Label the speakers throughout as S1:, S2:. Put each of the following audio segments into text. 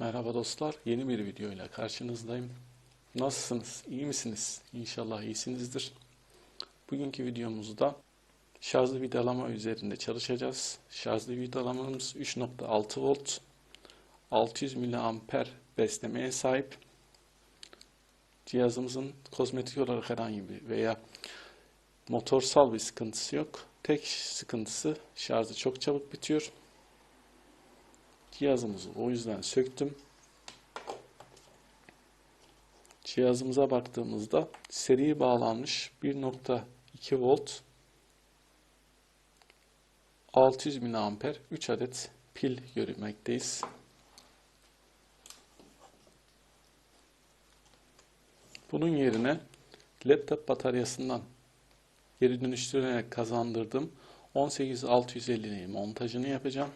S1: Merhaba dostlar, yeni bir video ile karşınızdayım. Nasılsınız, iyi misiniz? İnşallah iyisinizdir. Bugünkü videomuzda şarjlı vidalama üzerinde çalışacağız. Şarjlı vidalamamız 3.6 volt, 600 mAh beslemeye sahip. Cihazımızın kozmetik olarak herhangi bir veya motorsal bir sıkıntısı yok. Tek sıkıntısı şarjı çok çabuk bitiyor. Cihazımızı o yüzden söktüm. Cihazımıza baktığımızda seri bağlanmış 1.2 volt 600 mAh 3 adet pil görmekteyiz. Bunun yerine laptop bataryasından geri dönüştürerek kazandırdığım 18650'yi montajını yapacağım.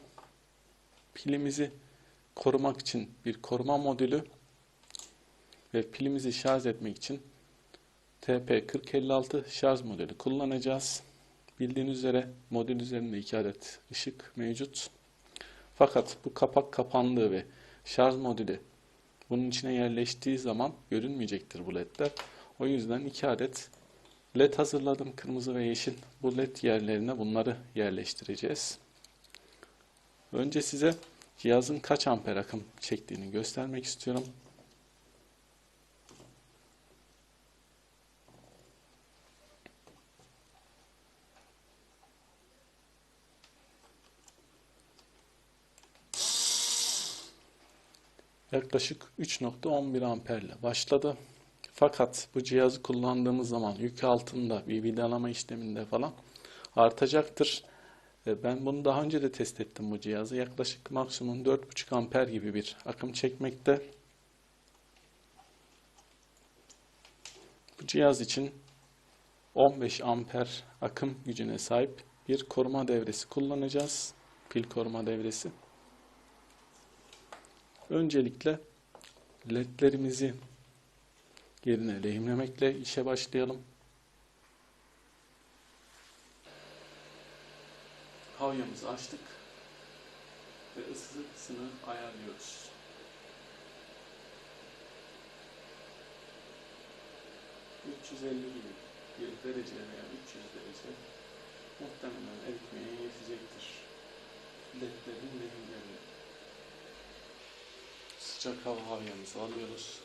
S1: Pilimizi korumak için bir koruma modülü ve pilimizi şarj etmek için TP4056 şarj modülü kullanacağız. Bildiğiniz üzere modül üzerinde iki adet ışık mevcut. Fakat bu kapak kapandığı ve şarj modülü bunun içine yerleştiği zaman görünmeyecektir bu ledler. O yüzden iki adet led hazırladım. Kırmızı ve yeşil. Bu led yerlerine bunları yerleştireceğiz. Önce size cihazın kaç amper akım çektiğini göstermek istiyorum. Yaklaşık 3.11 amperle başladı. Fakat bu cihazı kullandığımız zaman yük altında bir vidalama işleminde falan artacaktır. Ben bunu daha önce de test ettim bu cihazı. Yaklaşık maksimum 4.5 amper gibi bir akım çekmekte. Bu cihaz için 15 amper akım gücüne sahip bir koruma devresi kullanacağız. Pil koruma devresi. Öncelikle ledlerimizi yerine lehimlemekle işe başlayalım. Havyamızı açtık ve ısısını ayarlıyoruz. ...350 gibi bir derece veya 300 derece muhtemelen eritmeye yetecektir. Ledlerin lehimlerini sıcak hava havyamızı alıyoruz.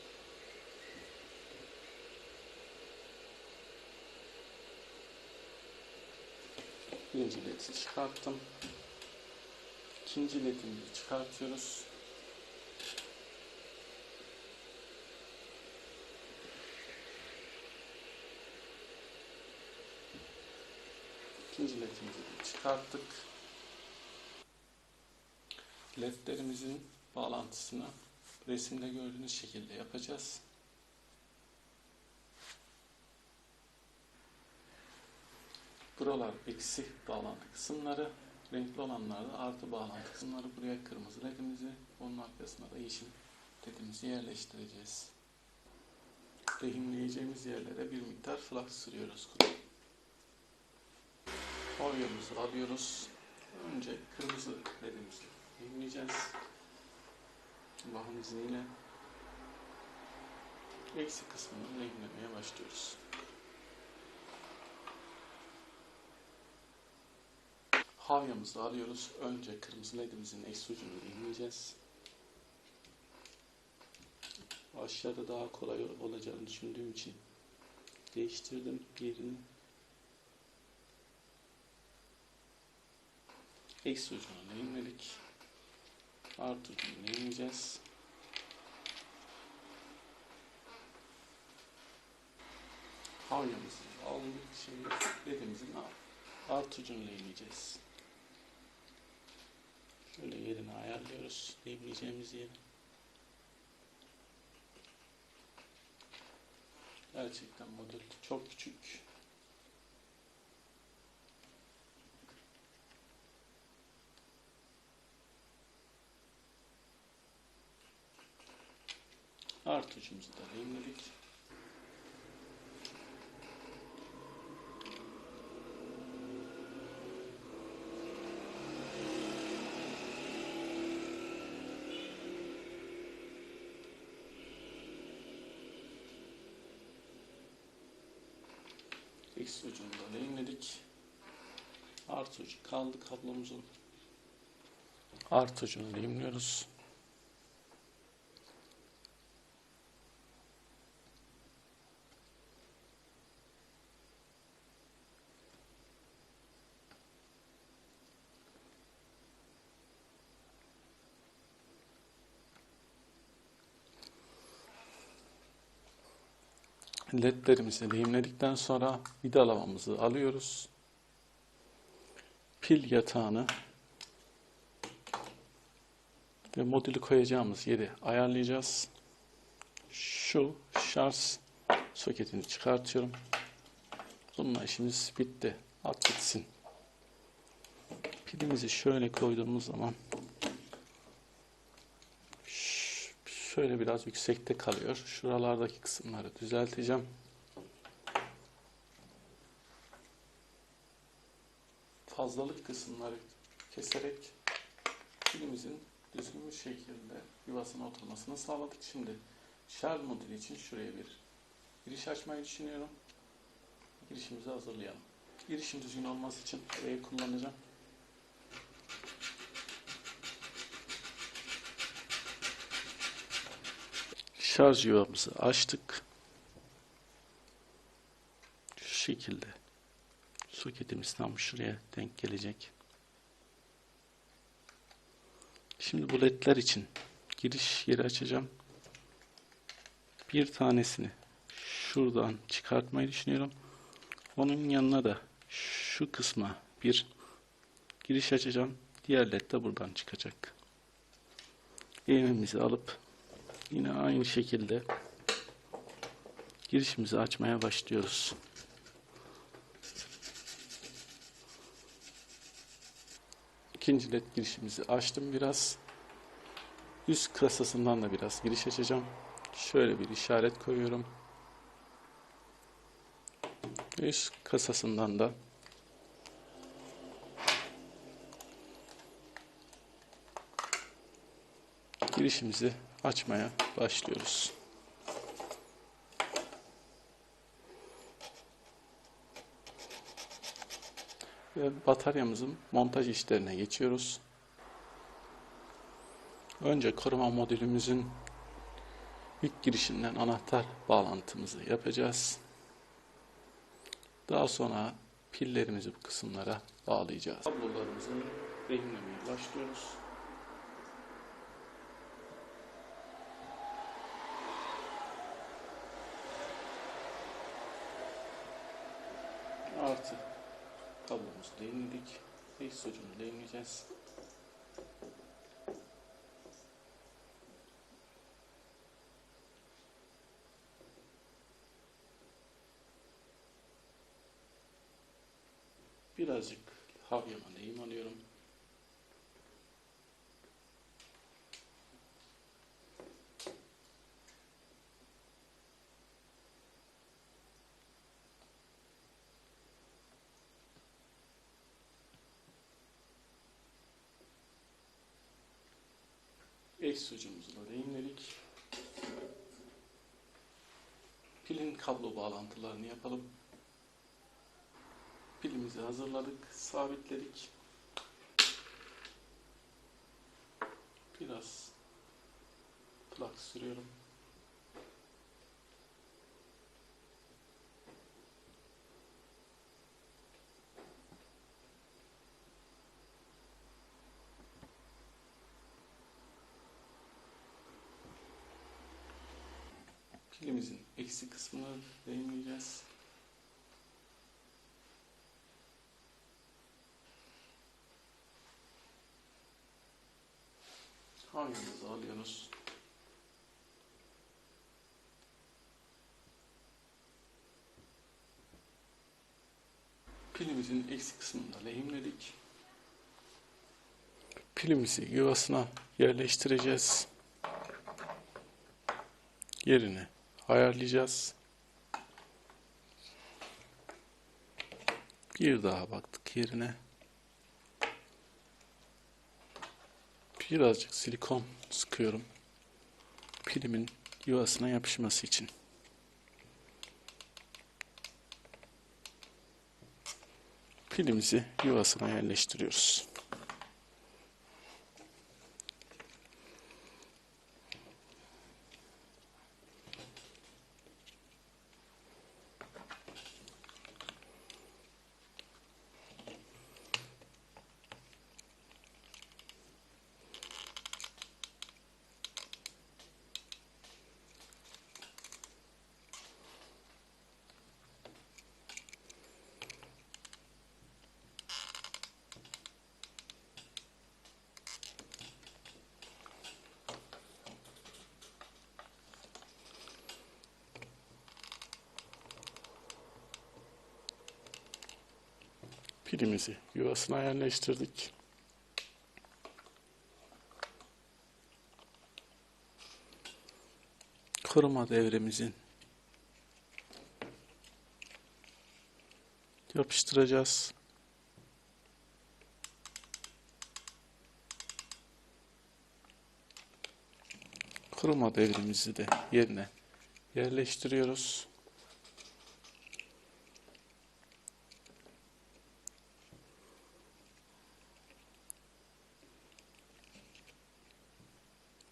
S1: Birinci ledi çıkarttım. İkinci ledimizi çıkartıyoruz. İkinci ledimizi de çıkarttık. Ledlerimizin bağlantısını resimde gördüğünüz şekilde yapacağız. Buralar eksi bağlantı kısımları, renkli olanlar da artı bağlantı kısımları. Buraya kırmızı ledimizi, onun arkasına da yeşil ledimizi yerleştireceğiz. Lehimleyeceğimiz yerlere bir miktar flux sürüyoruz. Ovyamızı alıyoruz. Önce kırmızı ledimizi lehimleyeceğiz. Allah'ın izniyle eksi kısmını lehimlemeye başlıyoruz. Havyamızı alıyoruz. Önce kırmızı ledimizin eksi ucunu lehimleyeceğiz. Aşağıda daha kolay olacağını düşündüğüm için değiştirdim yerini. Eksi ucunu lehimledik. Artı ucunu lehimleyeceğiz. Havyamızı aldık. Şimdi ledimizin artı ucunu lehimleyeceğiz. Şöyle yerini ayarlıyoruz. Lehimleyeceğimiz yeri. Gerçekten model çok küçük. Artı ucumuzu da lehimledik. Eksi ucunu da lehimledik. Artı ucu kaldı kablomuzun. Artı ucunu lehimliyoruz. Ledlerimizi lehimledikten sonra vidalamamızı alıyoruz. Pil yatağını ve modülü koyacağımız yeri ayarlayacağız. Şu şarj soketini çıkartıyorum. Bununla işimiz bitti. At gitsin. Pilimizi şöyle koyduğumuz zaman şöyle biraz yüksekte kalıyor. Şuralardaki kısımları düzelteceğim. Fazlalık kısımları keserek pilimizin düzgün bir şekilde yuvasına oturmasını sağladık. Şimdi şarj modülü için şuraya bir giriş açmayı düşünüyorum. Girişimizi hazırlayalım. Girişin düzgün olması için burayı kullanacağım. Şarj yuvamızı açtık. Şu şekilde. Soketimiz tam şuraya denk gelecek. Şimdi bu ledler için giriş yeri açacağım. Bir tanesini şuradan çıkartmayı düşünüyorum. Onun yanına da şu kısma bir giriş açacağım. Diğer led de buradan çıkacak. Eğimimizi alıp yine aynı şekilde girişimizi açmaya başlıyoruz. İkinci led girişimizi açtım biraz. Üst kasasından da biraz giriş açacağım. Şöyle bir işaret koyuyorum. Üst kasasından da girişimizi açmaya başlıyoruz. Ve bataryamızın montaj işlerine geçiyoruz. Önce koruma modülümüzün ilk girişinden anahtar bağlantımızı yapacağız. Daha sonra pillerimizi bu kısımlara bağlayacağız. Kablolarımızı lehimlemeye başlıyoruz. Artı kablomuzu lehimledik. X ucunu lehimleyeceğiz. Birazcık havyama lehim alıyorum. Eksi ucumuzu da lehimledik. Pilin kablo bağlantılarını yapalım. Pilimizi hazırladık, sabitledik. Biraz plak sürüyorum. Pilimizin eksi kısmını lehimleyeceğiz. Hangimizi alıyoruz? Pilimizin eksi kısmını da lehimledik. Pilimizi yuvasına yerleştireceğiz. Yerini ayarlayacağız. Bir daha baktık yerine. Birazcık silikon sıkıyorum. Pilimin yuvasına yapışması için. Pilimizi yuvasına yerleştiriyoruz. Pilimizi yuvasına yerleştirdik. Koruma devremizin yapıştıracağız. Koruma devrimizi de yerine yerleştiriyoruz.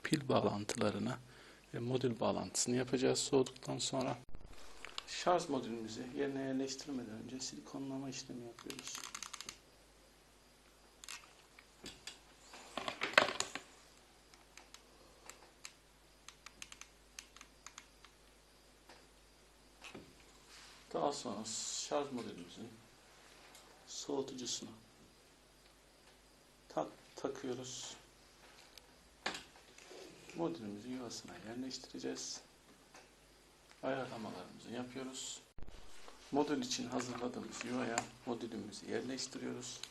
S1: Pil bağlantılarını ve modül bağlantısını yapacağız soğuduktan sonra. Şarj modülümüzü yerine yerleştirmeden önce silikonlama işlemi yapıyoruz. Daha sonra şarj modülümüzün soğutucusunu tak takıyoruz modülümüzü yuvasına yerleştireceğiz. Ayarlamalarımızı yapıyoruz. Modül için hazırladığımız yuvaya modülümüzü yerleştiriyoruz.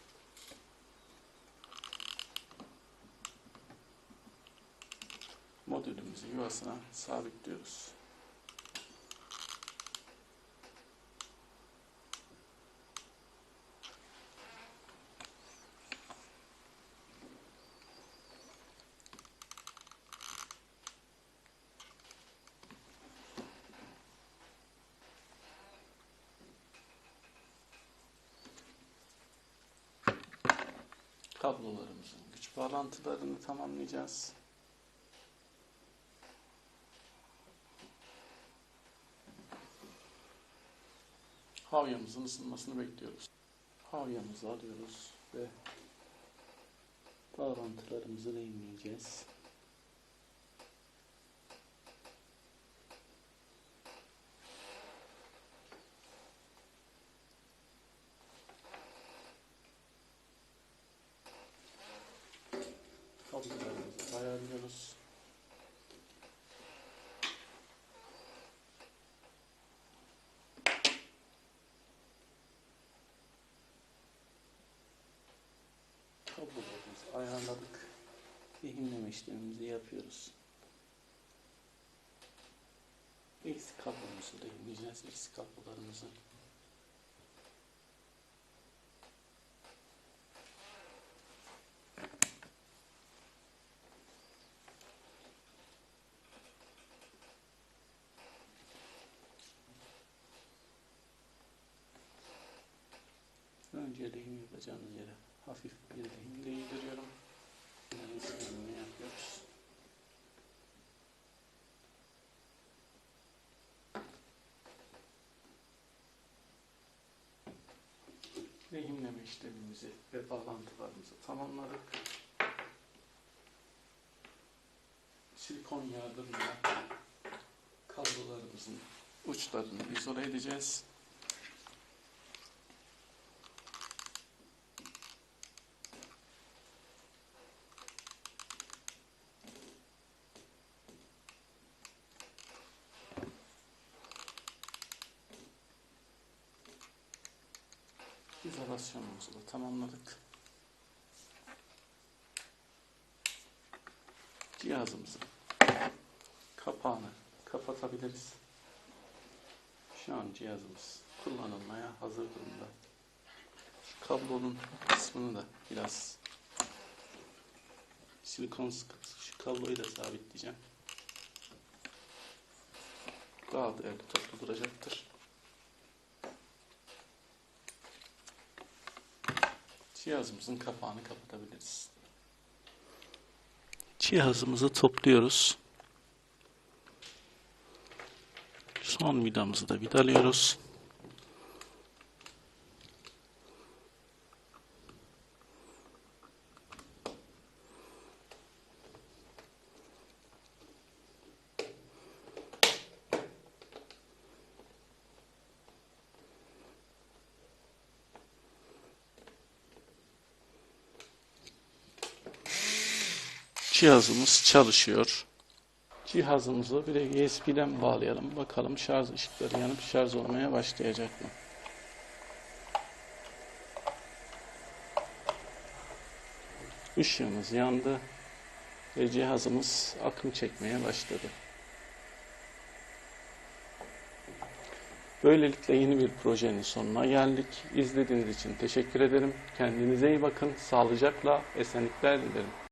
S1: Modülümüzü yuvasına sabitliyoruz. Kablolarımızın güç bağlantılarını tamamlayacağız. Havyamızın ısınmasını bekliyoruz. Havyamızı alıyoruz ve bağlantılarımızı lehimleyeceğiz. kablolarımızı ayarlıyoruz. Kablolarımızı ayarladık. Lehimleme işlemimizi yapıyoruz. Eksik kablomuzu lehimleyeceğiz. Eksik kablolarımızı. Önce lehim yapacağımız yere hafif bir lehim değdiriyorum. Yani yapıyoruz. Lehimleme işlemimizi ve bağlantılarımızı tamamladık. Silikon yardımıyla kablolarımızın uçlarını izole edeceğiz. Da tamamladık. Cihazımızın kapağını kapatabiliriz. Şu an cihazımız kullanılmaya hazır durumda. Şu kablonun kısmını da biraz silikon sıkıp şu kabloyu da sabitleyeceğim. Daha değerli toplu duracaktır. Cihazımızın kapağını kapatabiliriz. Cihazımızı topluyoruz. Son vidamızı da vidalıyoruz. Cihazımız çalışıyor. Cihazımızı bir USB'den bağlayalım. Bakalım şarj ışıkları yanıp şarj olmaya başlayacak mı? Işığımız yandı ve cihazımız akım çekmeye başladı. Böylelikle yeni bir projenin sonuna geldik. İzlediğiniz için teşekkür ederim. Kendinize iyi bakın. Sağlıcakla, esenlikler dilerim.